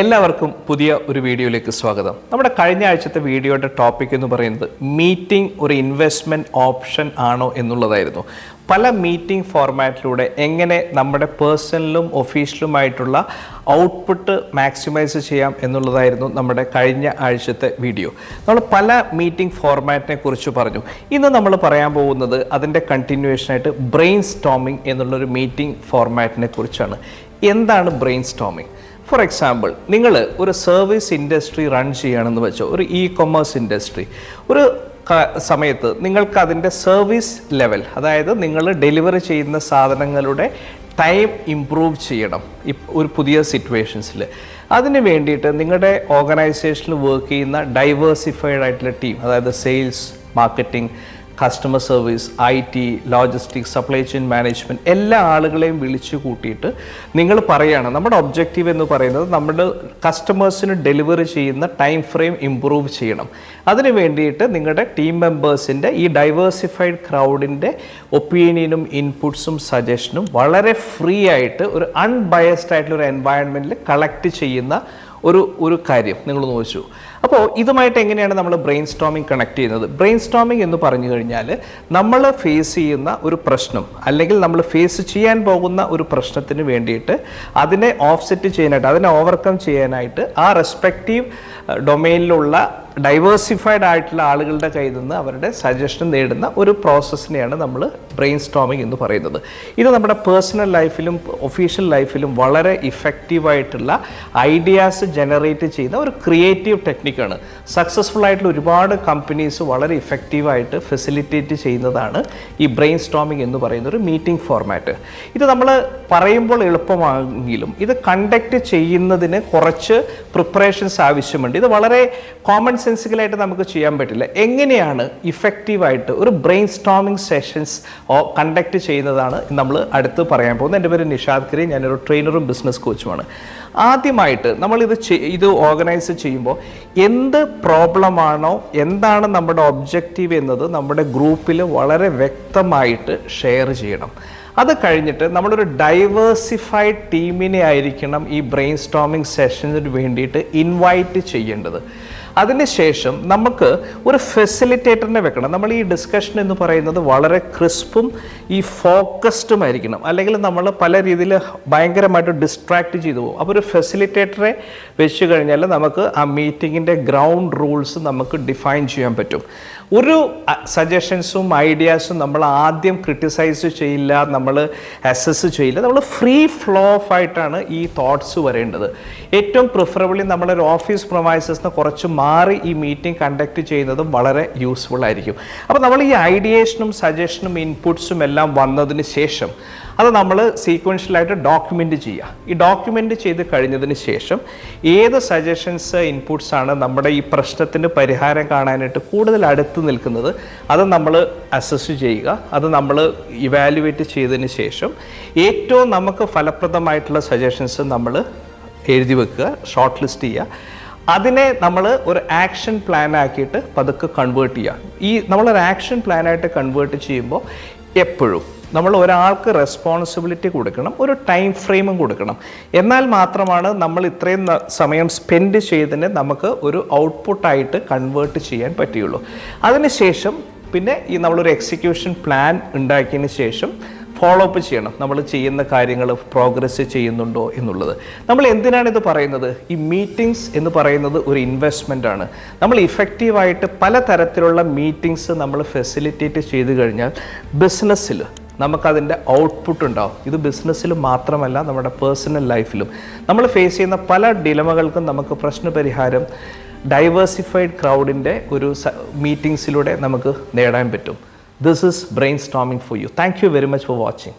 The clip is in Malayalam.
എല്ലാവർക്കും പുതിയ ഒരു വീഡിയോയിലേക്ക് സ്വാഗതം. നമ്മുടെ കഴിഞ്ഞ ആഴ്ചത്തെ വീഡിയോയുടെ ടോപ്പിക് എന്ന് പറയുന്നത് മീറ്റിംഗ് ഒരു ഇൻവെസ്റ്റ്മെന്റ് ഓപ്ഷൻ ആണോ എന്നുള്ളതായിരുന്നു. പല മീറ്റിംഗ് ഫോർമാറ്റിലൂടെ എങ്ങനെ നമ്മുടെ പേഴ്സണലും ഒഫീഷ്യലുമായിട്ടുള്ള ഔട്ട്പുട്ട് മാക്സിമൈസ് ചെയ്യാം എന്നുള്ളതായിരുന്നു നമ്മുടെ കഴിഞ്ഞ ആഴ്ചത്തെ വീഡിയോ നമ്മൾ പല മീറ്റിംഗ് ഫോർമാറ്റിനെ കുറിച്ച് പറഞ്ഞു. ഇന്ന് നമ്മൾ പറയാൻ പോകുന്നത് അതിന്റെ കണ്ടിന്യൂവേഷനായിട്ട് ബ്രെയിൻ സ്റ്റോമിംഗ് എന്നുള്ളൊരു മീറ്റിംഗ് ഫോർമാറ്റിനെ കുറിച്ചാണ്. എന്താണ് ബ്രെയിൻ സ്റ്റോമിംഗ് ഫോർ എക്സാമ്പിൾ നിങ്ങൾ ഒരു സർവീസ് ഇൻഡസ്ട്രി റൺ ചെയ്യുകയാണെന്ന് വെച്ചോ ഒരു ഇ കൊമേഴ്സ് ഇൻഡസ്ട്രി ഒരു സമയത്ത് നിങ്ങൾക്ക് അതിന്റെ സർവീസ് ലെവൽ അതായത് നിങ്ങൾ ഡെലിവറി ചെയ്യുന്ന സാധനങ്ങളുടെ ടൈം ഇമ്പ്രൂവ് ചെയ്യണം ഒരു പുതിയ സിറ്റുവേഷൻസിൽ അതിന് വേണ്ടിയിട്ട് നിങ്ങളുടെ ഓർഗനൈസേഷനിൽ വർക്ക് ചെയ്യുന്ന ഡൈവേഴ്സിഫൈഡ് ആയിട്ടുള്ള ടീം അതായത് sales marketing customer service I T logistics supply chain management എല്ലാ ആളുകളെയും വിളിച്ചു കൂട്ടിയിട്ട് നിങ്ങൾ പറയുകയാണ് നമ്മുടെ ഒബ്ജക്റ്റീവ് എന്ന് പറയുന്നത് നമ്മുടെ കസ്റ്റമേഴ്സിന് ഡെലിവറി ചെയ്യുന്ന ടൈം ഫ്രെയിം ഇമ്പ്രൂവ് ചെയ്യണം. അതിന് വേണ്ടിയിട്ട് നിങ്ങളുടെ ടീം മെമ്പേഴ്സിന്റെ ഈ ഡൈവേഴ്സിഫൈഡ് ക്രൗഡിന്റെ ഒപ്പീനിയനും ഇൻപുട്സും സജഷനും വളരെ ഫ്രീ ആയിട്ട് ഒരു അൺബയസ്ഡ് ആയിട്ടുള്ള ഒരു എൻവയൺമെന്റിൽ കളക്ട് ചെയ്യുന്ന ഒരു ഒരു കാര്യം നിങ്ങൾ നോച്ചു അപ്പോൾ ഇതുമായിട്ട് എങ്ങനെയാണ് നമ്മൾ ബ്രെയിൻ സ്റ്റോമിംഗ് കണക്ട് ചെയ്യുന്നത്? ബ്രെയിൻ സ്റ്റോമിംഗ് എന്ന് പറഞ്ഞു കഴിഞ്ഞാൽ നമ്മൾ ഫേസ് ചെയ്യുന്ന ഒരു പ്രശ്നം അല്ലെങ്കിൽ നമ്മൾ ഫേസ് ചെയ്യാൻ പോകുന്ന ഒരു പ്രശ്നത്തിന് വേണ്ടിയിട്ട് അതിനെ ഓഫ്സെറ്റ് ചെയ്യാനായിട്ട് അതിനെ ഓവർകം ചെയ്യാനായിട്ട് ആ റെസ്പെക്റ്റീവ് ഡൊമൈനിലുള്ള ഡൈവേഴ്സിഫൈഡ് ആയിട്ടുള്ള ആളുകളുടെ കയ്യിൽ നിന്ന് അവരുടെ സജഷൻ നേടുന്ന ഒരു പ്രോസസ്സിനെയാണ് നമ്മൾ ബ്രെയിൻ സ്റ്റോമിംഗ് എന്ന് പറയുന്നത്. ഇത് നമ്മുടെ പേഴ്സണൽ ലൈഫിലും ഒഫീഷ്യൽ ലൈഫിലും വളരെ ഇഫക്റ്റീവായിട്ടുള്ള ഐഡിയാസ് ജനറേറ്റ് ചെയ്യുന്ന ഒരു ക്രിയേറ്റീവ് ടെക്നിക്കാണ് സക്സസ്ഫുൾ ആയിട്ടുള്ള ഒരുപാട് കമ്പനീസ് വളരെ ഇഫക്റ്റീവായിട്ട് ഫെസിലിറ്റേറ്റ് ചെയ്യുന്നതാണ് ഈ ബ്രെയിൻ സ്റ്റോമിംഗ് എന്ന് പറയുന്ന ഒരു മീറ്റിംഗ് ഫോർമാറ്റ് ഇത് നമ്മൾ പറയുമ്പോൾ എളുപ്പമാണെങ്കിലും ഇത് കണ്ടക്ട് ചെയ്യുന്നതിന് കുറച്ച് പ്രിപ്പറേഷൻസ് ആവശ്യമുണ്ട്. ഇത് വളരെ കോമൺ സെൻസിക്കലായിട്ട് നമുക്ക് ചെയ്യാൻ പറ്റില്ല. എങ്ങനെയാണ് ഇഫക്റ്റീവായിട്ട് ഒരു ബ്രെയിൻ സ്റ്റോമിംഗ് സെഷൻസ് കണ്ടക്ട് ചെയ്യുന്നതാണ് നമ്മൾ അടുത്ത് പറയാൻ പോകുന്നത്. എന്റെ പേര് നിഷാദ് കരി ഞാനൊരു ട്രെയിനറും ബിസിനസ് കോച്ചുമാണ് ആദ്യമായിട്ട് നമ്മളിത് ഇത് ഓർഗനൈസ് ചെയ്യുമ്പോൾ എന്ത് പ്രോബ്ലമാണോ എന്താണ് നമ്മുടെ ഒബ്ജക്റ്റീവ് എന്നത് നമ്മുടെ ഗ്രൂപ്പിൽ വളരെ വ്യക്തമായിട്ട് ഷെയർ ചെയ്യണം. അത് കഴിഞ്ഞിട്ട് നമ്മളൊരു ഡൈവേഴ്സിഫൈഡ് ടീമിനെ ആയിരിക്കണം ഈ ബ്രെയിൻ സ്റ്റോമിംഗ് സെഷന് വേണ്ടിയിട്ട് ഇൻവൈറ്റ് ചെയ്യേണ്ടത്. അതിനുശേഷം നമുക്ക് ഒരു ഫെസിലിറ്റേറ്ററിനെ വെക്കണം. നമ്മൾ ഈ ഡിസ്കഷൻ എന്ന് പറയുന്നത് വളരെ ക്രിസ്പും ഈ ഫോക്കസ്ഡും ആയിരിക്കണം. അല്ലെങ്കിൽ നമ്മൾ പല രീതിയിൽ ഭയങ്കരമായിട്ട് ഡിസ്ട്രാക്ട് ചെയ്തു പോകും. അപ്പോൾ ഒരു ഫെസിലിറ്റേറ്ററെ വെച്ച് കഴിഞ്ഞാൽ നമുക്ക് ആ മീറ്റിങ്ങിന്റെ ഗ്രൗണ്ട് റൂൾസ് നമുക്ക് ഡിഫൈൻ ചെയ്യാൻ പറ്റും. ഒരു സജഷൻസും ഐഡിയാസും നമ്മൾ ആദ്യം ക്രിട്ടിസൈസ് ചെയ്യില്ല നമ്മൾ അസസ് ചെയ്യില്ല നമ്മൾ ഫ്രീ ഫ്ലോ ഓഫ് ആയിട്ടാണ് ഈ തോട്ട്സ് വരേണ്ടത്. ഏറ്റവും പ്രിഫറബിളി നമ്മളൊരു ഓഫീസ് പ്രൊമൈസസിന് കുറച്ച് മാറി ഈ മീറ്റിംഗ് കണ്ടക്ട് ചെയ്യുന്നതും വളരെ യൂസ്ഫുൾ ആയിരിക്കും. അപ്പോൾ നമ്മൾ ഈ ഐഡിയേഷനും സജഷനും ഇൻപുട്സും എല്ലാം വന്നതിന് ശേഷം അത് നമ്മൾ സീക്വൻഷ്യലായിട്ട് ഡോക്യുമെന്റ് ചെയ്യുക. ഈ ഡോക്യുമെന്റ് ചെയ്ത് കഴിഞ്ഞതിന് ശേഷം ഏത് സജഷൻസ് ഇൻപുട്സ് ആണ് നമ്മുടെ ഈ പ്രശ്നത്തിന് പരിഹാരം കാണാനായിട്ട് കൂടുതൽ അടുത്ത് നിൽക്കുന്നത് അത് നമ്മൾ അസസ് ചെയ്യുക. അത് നമ്മൾ ഇവാലുവേറ്റ് ചെയ്തതിന് ശേഷം ഏറ്റവും നമുക്ക് ഫലപ്രദമായിട്ടുള്ള സജഷൻസ് നമ്മൾ എഴുതി വെക്കുക ഷോർട്ട് ലിസ്റ്റ് ചെയ്യുക. അതിനെ നമ്മൾ ഒരു ആക്ഷൻ പ്ലാൻ ആക്കിയിട്ട് പതുക്കെ കൺവേർട്ട് ചെയ്യുക. ഈ നമ്മളൊരു ആക്ഷൻ പ്ലാനായിട്ട് കൺവേർട്ട് ചെയ്യുമ്പോൾ എപ്പോഴും നമ്മൾ ഒരാൾക്ക് റെസ്പോൺസിബിലിറ്റി കൊടുക്കണം ഒരു ടൈം ഫ്രെയിമും കൊടുക്കണം. എന്നാൽ മാത്രമാണ് നമ്മൾ ഇത്രയും സമയം സ്പെൻഡ് ചെയ്തതിനെ നമുക്ക് ഒരു ഔട്ട്പുട്ടായിട്ട് കൺവേർട്ട് ചെയ്യാൻ പറ്റുകയുള്ളൂ. അതിനുശേഷം പിന്നെ ഈ നമ്മളൊരു എക്സിക്യൂഷൻ പ്ലാൻ ഉണ്ടാക്കിയതിന് ശേഷം ഫോളോ അപ്പ് ചെയ്യണം. നമ്മൾ ചെയ്യുന്ന കാര്യങ്ങൾ പ്രോഗ്രസ് ചെയ്യുന്നുണ്ടോ എന്നുള്ളത്. നമ്മൾ എന്തിനാണ് ഇത് പറയുന്നത്? ഈ മീറ്റിംഗ്സ് എന്ന് പറയുന്നത് ഒരു ഇൻവെസ്റ്റ്മെന്റ് ആണ്. നമ്മൾ ഇഫക്റ്റീവായിട്ട് പല തരത്തിലുള്ള മീറ്റിംഗ്സ് നമ്മൾ ഫെസിലിറ്റേറ്റ് ചെയ്തു കഴിഞ്ഞാൽ ബിസിനസ്സിൽ നമുക്കതിന്റെ ഔട്ട്പുട്ട് ഉണ്ടാവും. ഇത് ബിസിനസ്സിൽ മാത്രമല്ല നമ്മുടെ പേഴ്സണൽ ലൈഫിലും നമ്മൾ ഫേസ് ചെയ്യുന്ന പല ഡിലമകൾക്കും നമുക്ക് പ്രശ്നപരിഹാരം ഡൈവേഴ്സിഫൈഡ് ക്രൗഡിന്റെ ഒരു മീറ്റിംഗ്സിലൂടെ നമുക്ക് നേടാൻ പറ്റും. This is brainstorming for you thank you very much for watching